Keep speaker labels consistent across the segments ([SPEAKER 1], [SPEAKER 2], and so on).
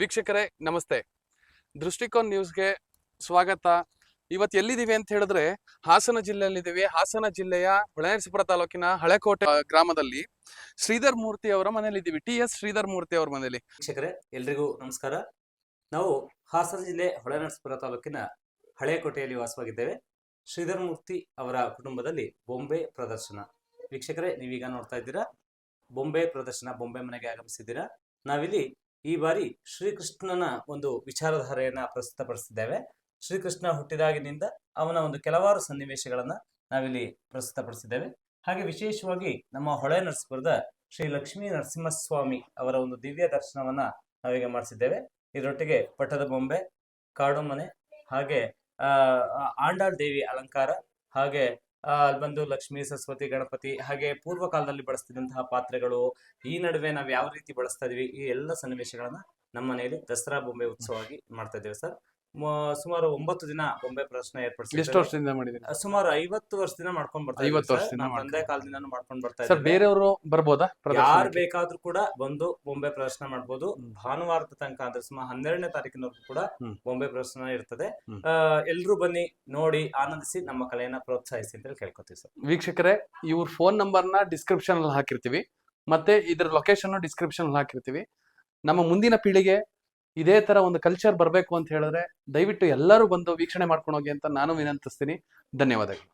[SPEAKER 1] ವೀಕ್ಷಕರೇ, ನಮಸ್ತೆ. ದೃಷ್ಟಿಕೋನ್ ನ್ಯೂಸ್ಗೆ ಸ್ವಾಗತ. ಇವತ್ತು ಎಲ್ಲಿದ್ದೀವಿ ಅಂತ ಹೇಳಿದ್ರೆ, ಹಾಸನ ಜಿಲ್ಲೆಯಲ್ಲಿದ್ದೀವಿ. ಹಾಸನ ಜಿಲ್ಲೆಯ ಹೊಳೆನರಸೀಪುರ ತಾಲೂಕಿನ ಹಳೆಕೋಟೆ ಗ್ರಾಮದಲ್ಲಿ ಶ್ರೀಧರ್ ಮೂರ್ತಿ ಅವರ ಮನೇಲಿದ್ದೀವಿ ಟಿ ಎಸ್ ಶ್ರೀಧರ್ ಮೂರ್ತಿ ಅವರ ಮನೆಯಲ್ಲಿ.
[SPEAKER 2] ವೀಕ್ಷಕರೇ, ಎಲ್ರಿಗೂ ನಮಸ್ಕಾರ. ನಾವು ಹಾಸನ ಜಿಲ್ಲೆ ಹೊಳೆನರಸೀಪುರ ತಾಲೂಕಿನ ಹಳೆಕೋಟೆಯಲ್ಲಿ ವಾಸವಾಗಿದ್ದೇವೆ ಶ್ರೀಧರ್ ಮೂರ್ತಿ ಅವರ ಕುಟುಂಬದಲ್ಲಿ ಬೊಂಬೆ ಪ್ರದರ್ಶನ. ವೀಕ್ಷಕರೇ, ನೀವೀಗ ನೋಡ್ತಾ ಇದ್ದೀರಾ? ಬೊಂಬೆ ಪ್ರದರ್ಶನ, ಬೊಂಬೆ ಮನೆಗೆ ಆಗಮಿಸಿದ್ದೀರಾ? ನಾವಿಲ್ಲಿ ಈ ಬಾರಿ ಶ್ರೀಕೃಷ್ಣನ ಒಂದು ವಿಚಾರಧಾರೆಯನ್ನ ಪ್ರಸ್ತುತಪಡಿಸಿದ್ದೇವೆ. ಶ್ರೀಕೃಷ್ಣ ಹುಟ್ಟಿದಾಗಿನಿಂದ ಅವನ ಒಂದು ಕೆಲವಾರು ಸನ್ನಿವೇಶಗಳನ್ನ ನಾವಿಲ್ಲಿ ಪ್ರಸ್ತುತಪಡಿಸಿದ್ದೇವೆ. ಹಾಗೆ ವಿಶೇಷವಾಗಿ ನಮ್ಮ ಹೊಳೆ ನರಸೀಪುರದ ಶ್ರೀ ಲಕ್ಷ್ಮೀ ನರಸಿಂಹಸ್ವಾಮಿ ಅವರ ಒಂದು ದಿವ್ಯ ದರ್ಶನವನ್ನ ನಾವೀಗ ಮಾಡಿಸಿದ್ದೇವೆ. ಇದರೊಟ್ಟಿಗೆ ಪಟ್ಟದ ಬೊಂಬೆ, ಕಾಡು ಮನೆ, ಹಾಗೆ ಆಂಡಾಳ್ ದೇವಿ ಅಲಂಕಾರ, ಹಾಗೆ ಅಲ್ಲಿ ಬಂದು ಲಕ್ಷ್ಮಿ, ಸರಸ್ವತಿ, ಗಣಪತಿ ಹಾಗೆ ಪೂರ್ವ ಕಾಲದಲ್ಲಿ ಬಳಸ್ತಿದ್ದಂತಹ ಪಾತ್ರೆಗಳು ಈ ನಡುವೆ ನಾವು ಯಾವ ರೀತಿ ಬಳಸ್ತಾ ಇದೀವಿ ಈ ಎಲ್ಲ ಸನ್ನಿವೇಶಗಳನ್ನ ನಮ್ಮ ಮನೆಯಲ್ಲಿ ದಸರಾ ಬೊಂಬೆ ಉತ್ಸವವಾಗಿ ಮಾಡ್ತಾ ಇದ್ದೇವೆ ಸರ್. ಸುಮಾರು ಒಂಬತ್ತು ದಿನ ಬೊಂಬೆ ಪ್ರದರ್ಶನ
[SPEAKER 1] ಎಷ್ಟು
[SPEAKER 2] ಏರ್ಪಡಿಸಿದ್ದೇವೆ
[SPEAKER 1] ವರ್ಷದಿಂದ ಮಾಡಿದ್ದೀರಿ
[SPEAKER 2] ಸುಮಾರು ಐವತ್ತು ವರ್ಷದಿಂದ ಮಾಡ್ಕೊಂಡ್ ಬರ್ತಾ ಐವತ್ತು
[SPEAKER 1] 50
[SPEAKER 2] ಸರ್.
[SPEAKER 1] ವರ್ಷದಿಂದ
[SPEAKER 2] ತಂದೆ
[SPEAKER 1] ಮಾಡ್ಕೊಂಡು.
[SPEAKER 2] ಕಾಲದಿಂದಾನು ಮಾಡ್ಕೊಂಡ್ ಬರ್ತಾ
[SPEAKER 1] ಸರ್ ಬೇರೆಯವರು ಬರ್ಬೋದಾ
[SPEAKER 2] ಯಾರು? ಬೇಕಾದ್ರೂ ಕೂಡ ಬಂದು ಬೊಂಬೆ ಪ್ರದರ್ಶನ ಮಾಡ್ಬೋದು
[SPEAKER 1] ಹ್ಮ್.
[SPEAKER 2] ಭಾನುವಾರದ ತನಕ ಅಂದ್ರೆ ಸುಮಾರು ಹನ್ನೆರಡನೇ ತಾರೀಕಿನವರೆಗೂ ಕೂಡ. ಬೊಂಬೆ ಪ್ರದರ್ಶನ ಇರ್ತದೆ ಎಲ್ರೂ ಬನ್ನಿ ನೋಡಿ ಆನಂದಿಸಿ ನಮ್ಮ ಕಲೆಯನ್ನ ಪ್ರೋತ್ಸಾಹಿಸಿ ಅಂತ ಹೇಳಿ ಕೇಳ್ಕೊತೀವಿ ಸರ್
[SPEAKER 1] ವೀಕ್ಷಕರೇ ಇವ್ರ ಫೋನ್ ನಂಬರ್ನ ಡಿಸ್ಕ್ರಿಪ್ಷನ್ ಅಲ್ಲಿ ಹಾಕಿರ್ತೀವಿ ಮತ್ತೆ ಇದ್ರ ಲೊಕೇಶನ್ ಡಿಸ್ಕ್ರಿಪ್ಷನ್ ಅಲ್ಲಿ ಹಾಕಿರ್ತೀವಿ ನಮ್ಮ ಮುಂದಿನ ಪೀಳಿಗೆ ಇದೇ ತರ ಒಂದು ಕಲ್ಚರ್ ಬರಬೇಕು ಅಂತ ಹೇಳಿದ್ರೆ ದಯವಿಟ್ಟು ಎಲ್ಲರೂ ಬಂದು ವೀಕ್ಷಣೆ ಮಾಡ್ಕೊಂಡು ಹೋಗಿ ಅಂತ ನಾನು ವಿನಂತಿಸ್ತೀನಿ. ಧನ್ಯವಾದಗಳು.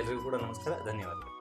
[SPEAKER 2] ಎಲ್ರಿಗೂ ಕೂಡ ನಮಸ್ಕಾರ. ಧನ್ಯವಾದಗಳು.